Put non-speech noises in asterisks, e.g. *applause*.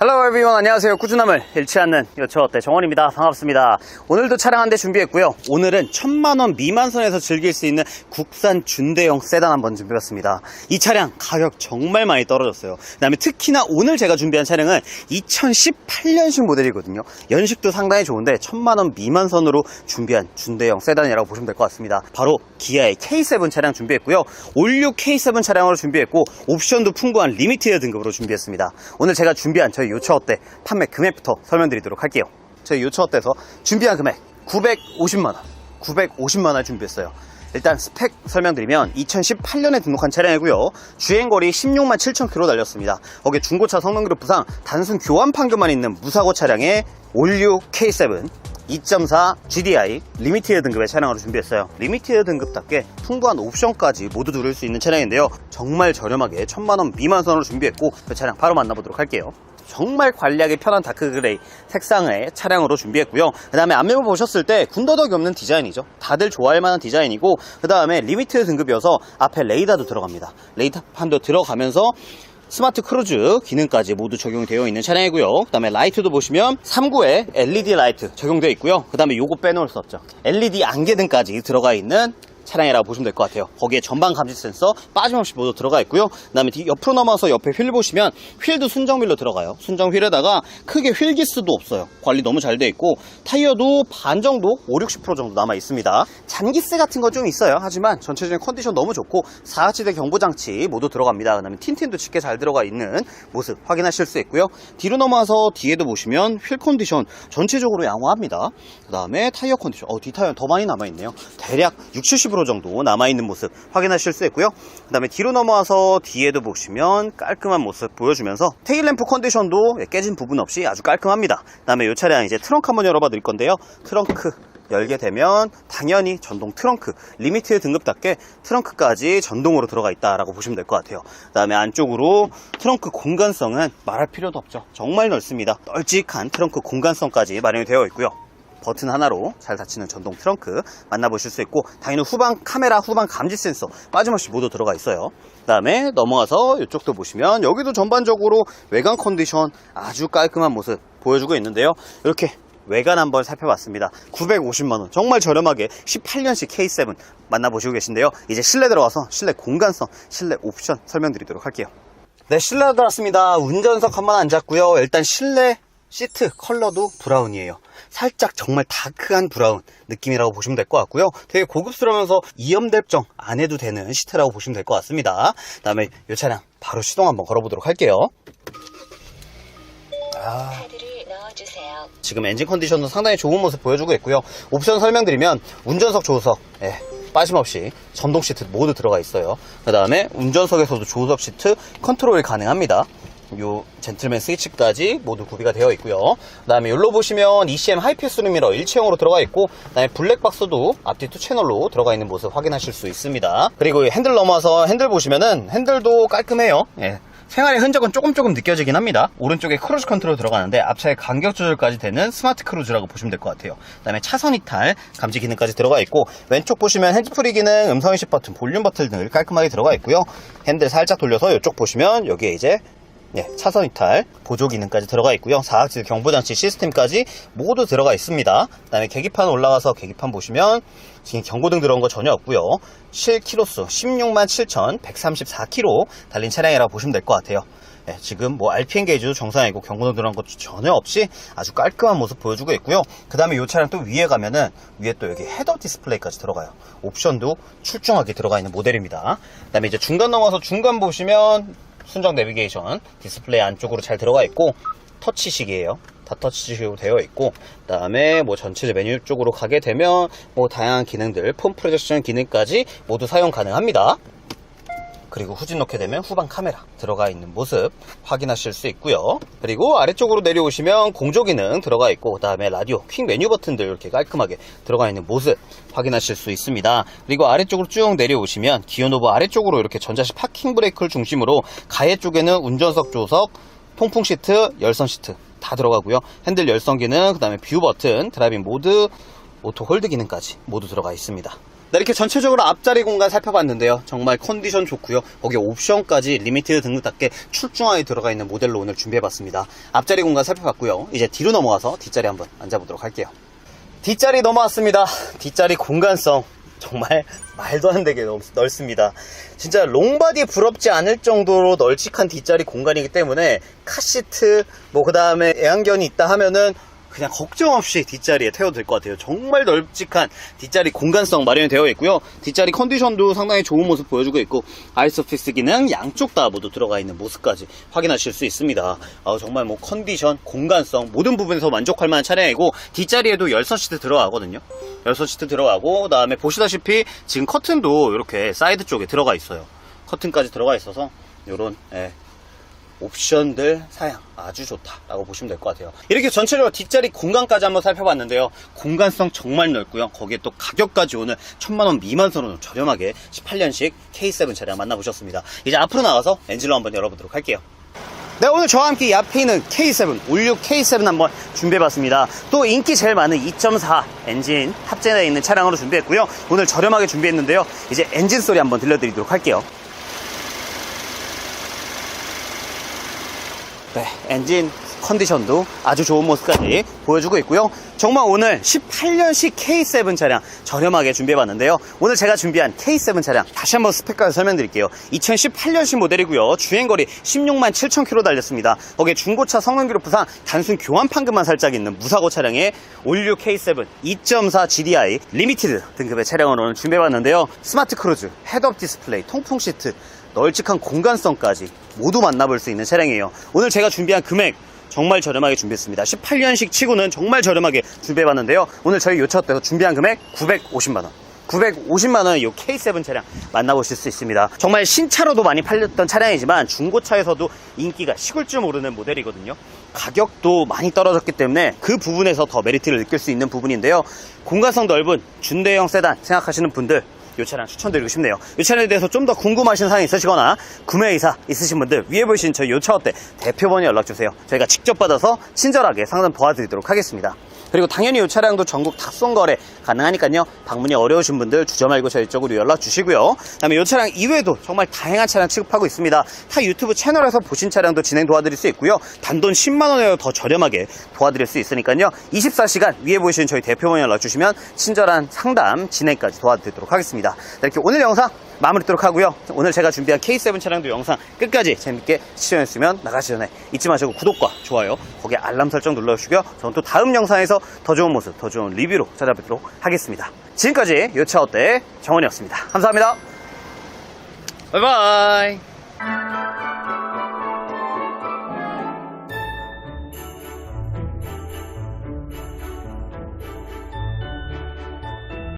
Hello everyone. 안녕하세요. 꾸준함을 잃지 않는 요초어때 정원입니다. 반갑습니다. 오늘도 차량 한 대 준비했고요. 오늘은 천만원 미만 선에서 즐길 수 있는 국산 준대형 세단 한번 준비했습니다. 이 차량 가격 정말 많이 떨어졌어요. 그 다음에 특히나 오늘 제가 준비한 차량은 2018년식 모델이거든요. 연식도 상당히 좋은데 천만원 미만 선으로 준비한 준대형 세단이라고 보시면 될 것 같습니다. 바로 기아의 K7 차량 준비했고요. 올류 K7 차량으로 준비했고 옵션도 풍부한 리미티드 등급으로 준비했습니다. 오늘 제가 준비한 저희 요차어때? 판매 금액부터 설명드리도록 할게요. 저희 요차어때에서? 준비한 금액 950만원. 950만원 준비했어요. 일단 스펙 설명드리면 2018년에 등록한 차량이고요. 주행거리 16만 7천 킬로 달렸습니다. 거기에 중고차 성능그룹 부상 단순 교환 판교만 있는 무사고 차량의 올류 K7 2.4 GDI 리미티드 등급의 차량으로 준비했어요. 리미티드 등급답게 풍부한 옵션까지 모두 누릴 수 있는 차량인데요. 정말 저렴하게 천만원 미만 선으로 준비했고 그 차량 바로 만나보도록 할게요. 정말 관리하기 편한 다크 그레이 색상의 차량으로 준비했고요. 그 다음에 앞면을 보셨을 때 군더더기 없는 디자인이죠. 다들 좋아할 만한 디자인이고 그 다음에 리미티드 등급이어서 앞에 레이더도 들어갑니다. 레이더판도 들어가면서 스마트 크루즈 기능까지 모두 적용이 되어 있는 차량이고요. 그 다음에 라이트도 보시면 3구에 LED 라이트 적용되어 있고요. 그 다음에 요거 빼놓을 수 없죠. LED 안개등까지 들어가 있는 차량이라고 보시면 될 것 같아요. 거기에 전방 감지 센서 빠짐없이 모두 들어가 있고요. 그 다음에 뒤- 옆으로 넘어서 옆에 휠 보시면 휠도 순정 휠로 들어가요. 순정 휠에다가 크게 휠 기스도 없어요. 관리 너무 잘 돼 있고 타이어도 반 정도 5, 60% 정도 남아 있습니다. 잔기스 같은 거 좀 있어요. 하지만 전체적인 컨디션 너무 좋고 4하치대 경보 장치 모두 들어갑니다. 그 다음에 틴틴도 쉽게 잘 들어가 있는 모습 확인하실 수 있고요. 뒤로 넘어와서 뒤에도 보시면 휠 컨디션 전체적으로 양호합니다. 그 다음에 타이어 컨디션 어, 뒤 타이어는 더 많이 남아 있네요. 대략 6, 70% 정도 남아 있는 모습 확인하실 수 있고요. 그 다음에 뒤로 넘어와서 뒤에도 보시면 깔끔한 모습 보여주면서 테일램프 컨디션도 깨진 부분 없이 아주 깔끔합니다. 그 다음에 이 차량 이제 트렁크 한번 열어봐 드릴 건데요. 트렁크 열게 되면 당연히 전동 트렁크 리미티드 등급답게 트렁크까지 전동으로 들어가 있다라고 보시면 될 것 같아요 그 다음에 안쪽으로 트렁크 공간성은 말할 필요도 없죠 정말 넓습니다 널찍한 트렁크 공간성까지 마련이 되어 있고요 버튼 하나로 잘 닫히는 전동 트렁크 만나보실 수 있고 당연히 후방 카메라 후방 감지 센서 빠짐없이 모두 들어가 있어요 그 다음에 넘어가서 이쪽도 보시면 여기도 전반적으로 외관 컨디션 아주 깔끔한 모습 보여주고 있는데요 이렇게 외관 한번 살펴봤습니다. 950만원. 정말 저렴하게 18년식 K7 만나보시고 계신데요. 이제 실내 들어가서 실내 공간성, 실내 옵션 설명드리도록 할게요. 네, 실내 들어왔습니다. 운전석 한번 앉았고요. 일단 실내 시트 컬러도 브라운이에요. 살짝 정말 다크한 브라운 느낌이라고 보시면 될 것 같고요. 되게 고급스러우면서 이염될정 안 해도 되는 시트라고 보시면 될 것 같습니다. 그 다음에 이 차량 바로 시동 한번 걸어보도록 할게요. 넣어주세요. 지금 엔진 컨디션도 상당히 좋은 모습 보여주고 있고요. 옵션 설명드리면 운전석 조수석 예, 빠짐없이 전동 시트 모두 들어가 있어요. 그 다음에 운전석에서도 조수석 시트 컨트롤 가능합니다. 요 젠틀맨 스위치까지 모두 구비가 되어 있고요. 그 다음에 여기로 보시면 ECM 하이패스 루미러 일체형으로 들어가 있고 그 다음에 블랙박스도 앞뒤 투 채널로 들어가 있는 모습 확인하실 수 있습니다. 그리고 이 핸들 넘어서 핸들 보시면은 핸들도 깔끔해요. 예, 생활의 흔적은 조금 조금 느껴지긴 합니다. 오른쪽에 크루즈 컨트롤 들어가는데 앞차의 간격 조절까지 되는 스마트 크루즈라고 보시면 될 것 같아요. 그 다음에 차선 이탈 감지 기능까지 들어가 있고 왼쪽 보시면 핸즈프리 기능, 음성 인식 버튼, 볼륨 버튼 등 깔끔하게 들어가 있고요. 핸들 살짝 돌려서 이쪽 보시면 여기에 이제 예, 차선 이탈, 보조 기능까지 들어가 있고요. 4악질 경보장치 시스템까지 모두 들어가 있습니다. 그 다음에 계기판 올라가서 계기판 보시면 지금 경고등 들어온 거 전혀 없고요. 실키로수 16만 7,134km 달린 차량이라고 보시면 될 것 같아요. 예, 지금 뭐 RPM 게이지도 정상이고 경고등 들어간 것도 전혀 없이 아주 깔끔한 모습 보여주고 있고요. 그 다음에 이 차량 또 위에 가면은 위에 또 여기 헤더 디스플레이까지 들어가요. 옵션도 출중하게 들어가 있는 모델입니다. 그 다음에 이제 중간 넘어서 중간 보시면 순정 내비게이션 디스플레이 안쪽으로 잘 들어가 있고 터치식이에요. 다 터치식으로 되어 있고 그다음에 뭐 전체 메뉴 쪽으로 가게 되면 뭐 다양한 기능들 폰 프로젝션 기능까지 모두 사용 가능합니다. 그리고 후진 놓게 되면 후방 카메라 들어가 있는 모습 확인하실 수 있고요. 그리고 아래쪽으로 내려오시면 공조 기능 들어가 있고 그 다음에 라디오, 퀵 메뉴 버튼들 이렇게 깔끔하게 들어가 있는 모습 확인하실 수 있습니다. 그리고 아래쪽으로 쭉 내려오시면 기어 노브 아래쪽으로 이렇게 전자식 파킹 브레이크를 중심으로 가해 쪽에는 운전석 조석, 통풍 시트, 열선 시트 다 들어가고요. 핸들 열선 기능, 그 다음에 뷰 버튼, 드라이빙 모드, 오토 홀드 기능까지 모두 들어가 있습니다. 네, 이렇게 전체적으로 앞자리 공간 살펴봤는데요. 정말 컨디션 좋고요. 거기에 옵션까지 리미티드 등급답게 출중하게 들어가 있는 모델로 오늘 준비해봤습니다. 앞자리 공간 살펴봤고요. 이제 뒤로 넘어가서 뒷자리 한번 앉아보도록 할게요. 뒷자리 넘어왔습니다. 뒷자리 공간성 정말 *laughs* 말도 안 되게 넓, 넓습니다. 진짜 롱바디 부럽지 않을 정도로 널찍한 뒷자리 공간이기 때문에 카시트 뭐 그 다음에 애완견이 있다 하면은 그냥 걱정 없이 뒷자리에 태워도 될 것 같아요. 정말 널찍한 뒷자리 공간성 마련이 되어 있고요. 뒷자리 컨디션도 상당히 좋은 모습 보여주고 있고 아이소피스 기능 양쪽 다 모두 들어가 있는 모습까지 확인하실 수 있습니다. 아, 정말 뭐 컨디션, 공간성 모든 부분에서 만족할 만한 차량이고 뒷자리에도 열선 시트 들어가거든요. 열선 시트 들어가고 그다음에 보시다시피 지금 커튼도 이렇게 사이드 쪽에 들어가 있어요. 커튼까지 들어가 있어서 이런 옵션들 사양 아주 좋다라고 보시면 될 것 같아요. 이렇게 전체적으로 뒷자리 공간까지 한번 살펴봤는데요. 공간성 정말 넓고요. 거기에 또 가격까지 오늘 천만 원 미만 선으로 저렴하게 18년식 K7 차량 만나보셨습니다. 이제 앞으로 나가서 엔진로 한번 열어보도록 할게요. 네, 오늘 저와 함께 이 앞에 있는 K7, 56 K7 한번 준비해봤습니다. 또 인기 제일 많은 2.4 엔진 탑재되어 있는 차량으로 준비했고요. 오늘 저렴하게 준비했는데요. 이제 엔진 소리 한번 들려드리도록 할게요. 네, 엔진 컨디션도 아주 좋은 모습까지 보여주고 있고요. 정말 오늘 18년식 K7 차량 저렴하게 준비해봤는데요. 오늘 제가 준비한 K7 차량 다시 한번 스펙까지 설명드릴게요. 2018년식 모델이고요. 주행거리 16만 7천 킬로 달렸습니다. 거기에 중고차 성능 기록부상 단순 교환 판금만 살짝 있는 무사고 차량의 올류 K7 2.4 GDI 리미티드 등급의 차량으로 오늘 준비해봤는데요. 스마트 크루즈, 헤드업 디스플레이, 통풍 시트, 널찍한 공간성까지 모두 만나볼 수 있는 차량이에요. 오늘 제가 준비한 금액 정말 저렴하게 준비했습니다. 18년식 치고는 정말 저렴하게 준비해봤는데요. 오늘 저희 요차업에서 준비한 금액 950만원. 950만원 이 K7 차량 만나보실 수 있습니다. 정말 신차로도 많이 팔렸던 차량이지만 중고차에서도 인기가 식을 줄 모르는 모델이거든요. 가격도 많이 떨어졌기 때문에 그 부분에서 더 메리트를 느낄 수 있는 부분인데요. 공간성 넓은 준대형 세단 생각하시는 분들 이 차량 추천드리고 싶네요. 이 차량에 대해서 좀 더 궁금하신 사항이 있으시거나 구매 의사 있으신 분들 위에 보이신 저희 요차업대 대표번에 연락 주세요. 저희가 직접 받아서 친절하게 상담 도와드리도록 하겠습니다. 그리고 당연히 이 차량도 전국 탁송 거래 가능하니까요. 방문이 어려우신 분들 주저 말고 저희 쪽으로 연락 주시고요. 그다음에 이 차량 이외에도 정말 다양한 차량 취급하고 있습니다. 타 유튜브 채널에서 보신 차량도 진행 도와드릴 수 있고요. 단돈 10만 원에 더 저렴하게 도와드릴 수 있으니까요. 24시간 위에 보이시는 저희 대표번에 연락 주시면 친절한 상담 진행까지 도와드리도록 하겠습니다. 네, 이렇게 오늘 영상 마무리하도록 하고요. 오늘 제가 준비한 K7 차량도 영상 끝까지 재밌게 시청해주시면 나가시 전에 잊지 마시고 구독과 좋아요, 거기에 알람 설정 눌러주시고요. 저는 또 다음 영상에서 더 좋은 모습, 더 좋은 리뷰로 찾아뵙도록 하겠습니다. 지금까지 요차 어때 정원이었습니다. 감사합니다. 바이바이.